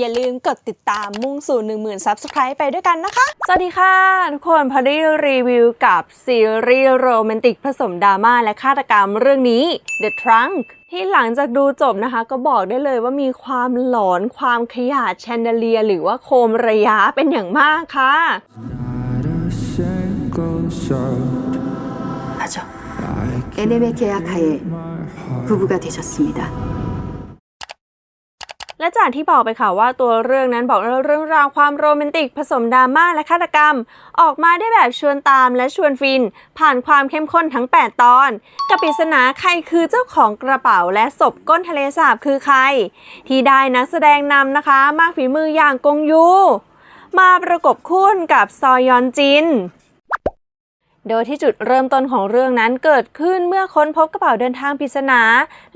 อย่าลืมกดติดตามมุ่งสู่ 10,000 Subscribe ไปด้วยกันนะคะ สวัสดีค่ะ ทุกคนพอได้รีวิวกับซีรีส์โรแมนติกผสมดราม่าและฆาตกรรมเรื่องนี้ The Trunk ที่หลังจากดูจบนะคะ ก็บอกได้เลยว่ามีความหลอนความขยาดแชนเดเลีย หรือว่าโคมระยะเป็นอย่างมากค่ะ Not a single soul 맞아. I NM의 계약하에 my heart 부부가 되셨습니다. และจากที่บอกไปค่ะว่าตัวเรื่องนั้นบอกเรื่องราวความโรแมนติก ผสมดราม่าและฆาตกรรม ออกมาได้แบบชวนตามและชวนฟิน ผ่านความเข้มข้นทั้ง 8 ตอน กับปริศนาใครคือเจ้าของกระเป๋าและศพก้นทะเลสาบคือใคร ที่ได้นักแสดงนำนะคะ มากฝีมืออย่างกงยู มาประกบคู่กับซอยอนจิน โดยที่จุดเริ่มต้นของเรื่องนั้นเกิดขึ้นเมื่อค้นพบกระเป๋าเดินทางปริศนา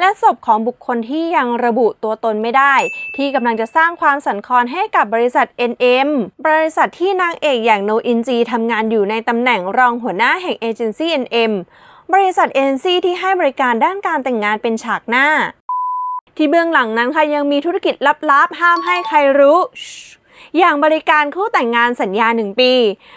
และศพของบุคคลที่ยังระบุตัวตนไม่ได้ ที่กำลังจะสร้างความสั่นคลอนให้กับบริษัท NM บริษัทที่นางเอกอย่างโนอินจีทำงานอยู่ในตำแหน่งรองหัวหน้าแห่งเอเจนซี่ NM บริษัทเอเจนซี่ที่ให้บริการด้านการแต่งงานเป็นฉากหน้า ที่เบื้องหลังนั้นค่ะยังมีธุรกิจลับๆ ห้ามให้ใครรู้ชู้ อย่างบริการคู่แต่งงานสัญญาหนึ่งปี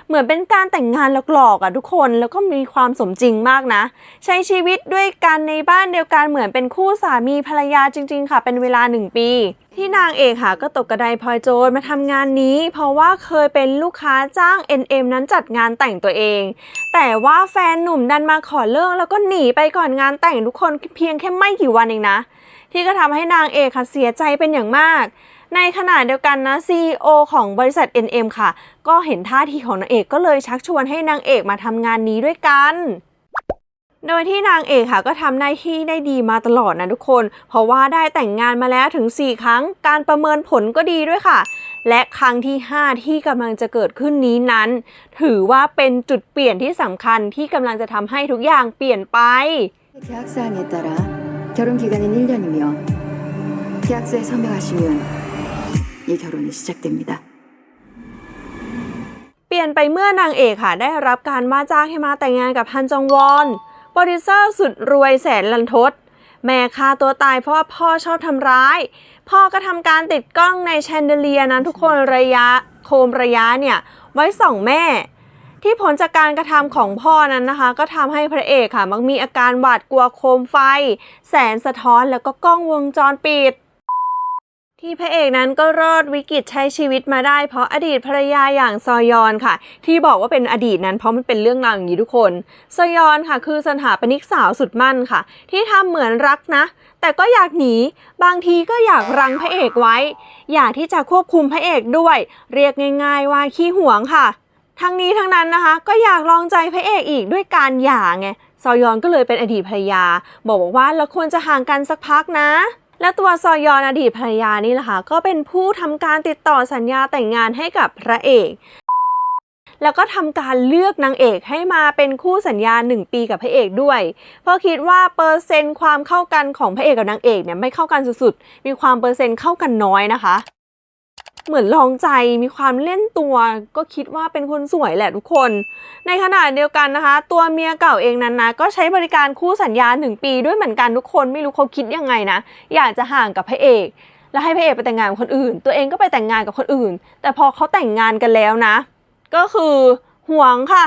เหมือนเป็นการแต่งงานหลอกๆอะทุกคนแล้วก็มีความสมจริงมากนะ ใช้ชีวิตด้วยกันในบ้านเดียวกันเหมือนเป็นคู่สามีภรรยาจริง ๆ ค่ะ เป็นเวลาหนึ่งปี ที่นางเอกค่ะก็ตกกระไดพลอยโจรมาทำงานนี้ เพราะว่าเคยเป็นลูกค้าจ้าง NM นั้นจัดงานแต่งตัวเอง แต่ว่าแฟนหนุ่มดันมาขอเลิกแล้วก็หนีไปก่อนงานแต่งทุกคนเพียงแค่ไม่กี่วันเองนะที่ก็ทำให้นางเอกค่ะเสียใจเป็นอย่างมาก ในขณะเดียวกันนะ CEO ของบริษัท NM ค่ะ ก็เห็นท่าทีของนางเอกก็เลยชักชวนให้นางเอกมาทำงานนี้ด้วยกัน โดยที่นางเอกค่ะก็ทำหน้าที่ได้ดีมาตลอดนะทุกคน เพราะว่าได้แต่งงานมาแล้วถึง 4 ครั้ง การประเมินผลก็ดีด้วยค่ะ และครั้งที่ 5 ที่กำลังจะเกิดขึ้นนี้นั้น ถือว่าเป็นจุดเปลี่ยนที่สำคัญที่กำลังจะทำให้ทุกอย่างเปลี่ยนไป 계약사항에 따라 결혼 기간은 1년이며 계약서에 서명하시면 이 결혼이 시작됩니다. เปลี่ยนไปเมื่อนางเอกค่ะได้รับการว่าจ้างให้มาแต่งงานกับฮันจองวอน โปรดิวเซอร์สุดรวยแสนลันทด แม่ฆ่าตัวตายเพราะว่าพ่อชอบทำร้าย พ่อก็ทำการติดกล้องในแชนเดเลียนั้นทุกคนระยะโคมระยะเนี่ย ไว้ส่องแม่ ที่ผลจากการกระทำของพ่อนั้นนะคะ ก็ทำให้พระเอกค่ะ มักมีอาการหวาดกลัวโคมไฟ แสงสะท้อนแล้วก็กล้องวงจรปิด ที่พระเอกนั้นก็รอดวิกฤตใช้ชีวิตมาได้ เพราะอดีตภรรยาอย่างซอยอนค่ะ ที่บอกว่าเป็นอดีตนั้นเพราะมันเป็นเรื่องราวอย่างนี้ทุกคนซอยอนค่ะ คือสถาปนิกสาวสุดมั่นค่ะ ที่ทำเหมือนรักนะ แต่ก็อยากหนีบางทีก็อยากรังพระเอกไว้ อยากที่จะควบคุมพระเอกด้วย เรียกง่าย ๆ ว่าขี้หวงค่ะ ทั้งนี้ทั้งนั้นนะคะ ก็อยากลองใจพระเอกอีกด้วยการหย่าไงซอยอนก็เลยเป็นอดีตภรรยา บอกว่าเราควรจะห่างกันสักพักนะ และตัวซอยอนอดีตภรรยานี่แหละค่ะก็เป็นผู้ทำการติดต่อสัญญาแต่งงานให้กับพระเอก แล้วก็ทำการเลือกนางเอกให้มาเป็นคู่สัญญา 1 ปีกับพระเอกด้วย เพราะคิดว่าเปอร์เซ็นต์ความเข้ากันของพระเอกกับนางเอกเนี่ยไม่เข้ากันสุดๆ มีความเปอร์เซ็นต์เข้ากันน้อยนะคะ เหมือนลองใจมีความเล่นตัว ก็คิดว่าเป็นคนสวยแหละทุกคน ในขณะเดียวกันนะคะ ตัวเมียเก่าเองนั้นนะก็ใช้บริการคู่สัญญา1ปีด้วยเหมือนกันทุกคนไม่รู้เขาคิดยังไงนะ อยากจะห่างกับพระเอก แล้วให้พระเอกไปแต่งงานกับคนอื่น ตัวเองก็ไปแต่งงานกับคนอื่น แต่พอเขาแต่งงานกันแล้วนะ ก็คือห่วงค่ะ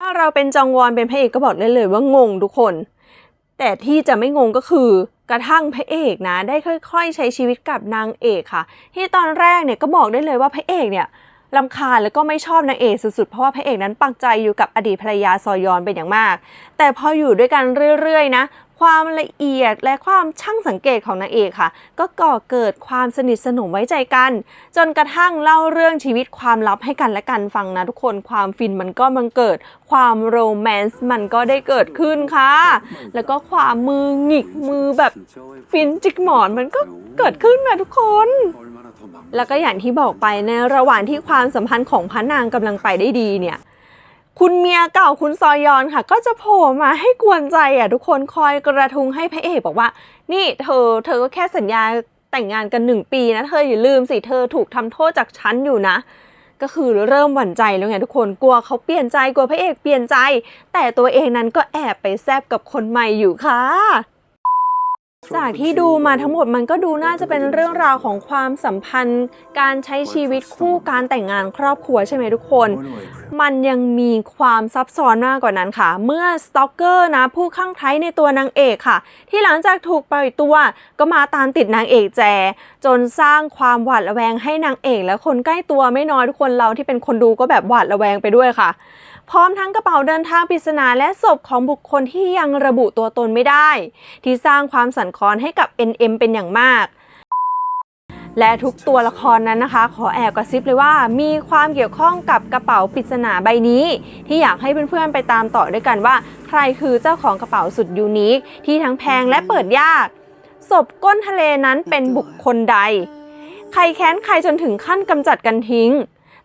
ถ้าเราเป็นจองวอนเป็นพระเอกก็บอกได้เลยว่างงทุกคน แต่ที่จะไม่งงก็คือกระทั่งพระเอกนะได้ค่อย ๆ ใช้ชีวิตกับนางเอกค่ะ ที่ตอนแรกเนี่ยก็บอกได้เลยว่าพระเอกเนี่ย ลำคาญแล้วก็ไม่ชอบนางเอกสุดๆ เพราะว่าพระเอกนั้นปักใจอยู่กับอดีตภรรยาซอยอนเป็นอย่างมาก แต่พออยู่ด้วยกันเรื่อยๆนะความละเอียดและความช่างสังเกตของนางเอกค่ะ ก็ก่อเกิดความสนิทสนมไว้ใจกัน จนกระทั่งเล่าเรื่องชีวิตความลับให้กันและกันฟังนะทุกคนความฟินมันก็มันเกิด ความโรแมนต์มันก็ได้เกิดขึ้นค่ะ แล้วก็ความมือหงิกมือแบบฟินจิกหมอนมันก็เกิดขึ้นนะทุกคน แล้วก็อย่างที่บอกไปในระหว่างที่ความสัมพันธ์ของพระนางกำลังไปได้ดีเนี่ยคุณเมียเก่าคุณซอยอนค่ะ ก็จะโผล่มาให้กวนใจอะทุกคนคอยกระทุงให้พระเอกบอกว่า นี่เธอเธอก็แค่สัญญาแต่งงานกันหนึ่งปีนะ เธออย่าลืมสิเธอถูกทำโทษจากฉันอยู่นะ ก็คือเริ่มหวั่นใจแล้วไงทุกคนกลัวเขาเปลี่ยนใจกลัวพระเอกเปลี่ยนใจ แต่ตัวเองนั้นก็แอบไปแซบกับคนใหม่อยู่ค่ะ จากที่ดูมาทั้งหมดมันก็ดูน่าจะเป็นเรื่องราวของความสัมพันธ์ การใช้ชีวิตคู่การแต่งงานครอบครัวใช่ไหมทุกคนมันยังมีความซับซ้อนมากกว่านั้นค่ะ เมื่อสตอกเกอร์นะผู้ข้างใคล้ในตัวนางเอกค่ะ ที่หลังจากถูกปล่อยตัวก็มาตามติดนางเอกแจ จนสร้างความหวาดระแวงให้นางเอก และคนใกล้ตัวไม่น้อยทุกคนเราที่เป็นคนดูก็แบบหวาดระแวงไปด้วยค่ะ พร้อมทั้งกระเป๋าเดินทางปริศนาและศพของบุคคลที่ยังระบุตัวตนไม่ได้ ที่สร้างความสั่นคลอนให้กับ NM เป็นอย่างมาก และทุกตัวละครนั้นนะคะ ขอแอบกระซิบเลยว่า มีความเกี่ยวข้องกับกระเป๋าปริศนาใบนี้ ที่อยากให้เพื่อนๆไปตามต่อด้วยกันว่า ใครคือเจ้าของกระเป๋าสุดยูนิคที่ทั้งแพงและเปิดยากศพก้นทะเลนั้นเป็นบุคคลใด ใครแค้นใครจนถึงขั้นกำจัดกันทิ้ง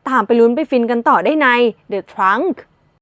ตามไปลุ้นไปฟินกันต่อได้ใน The Trunk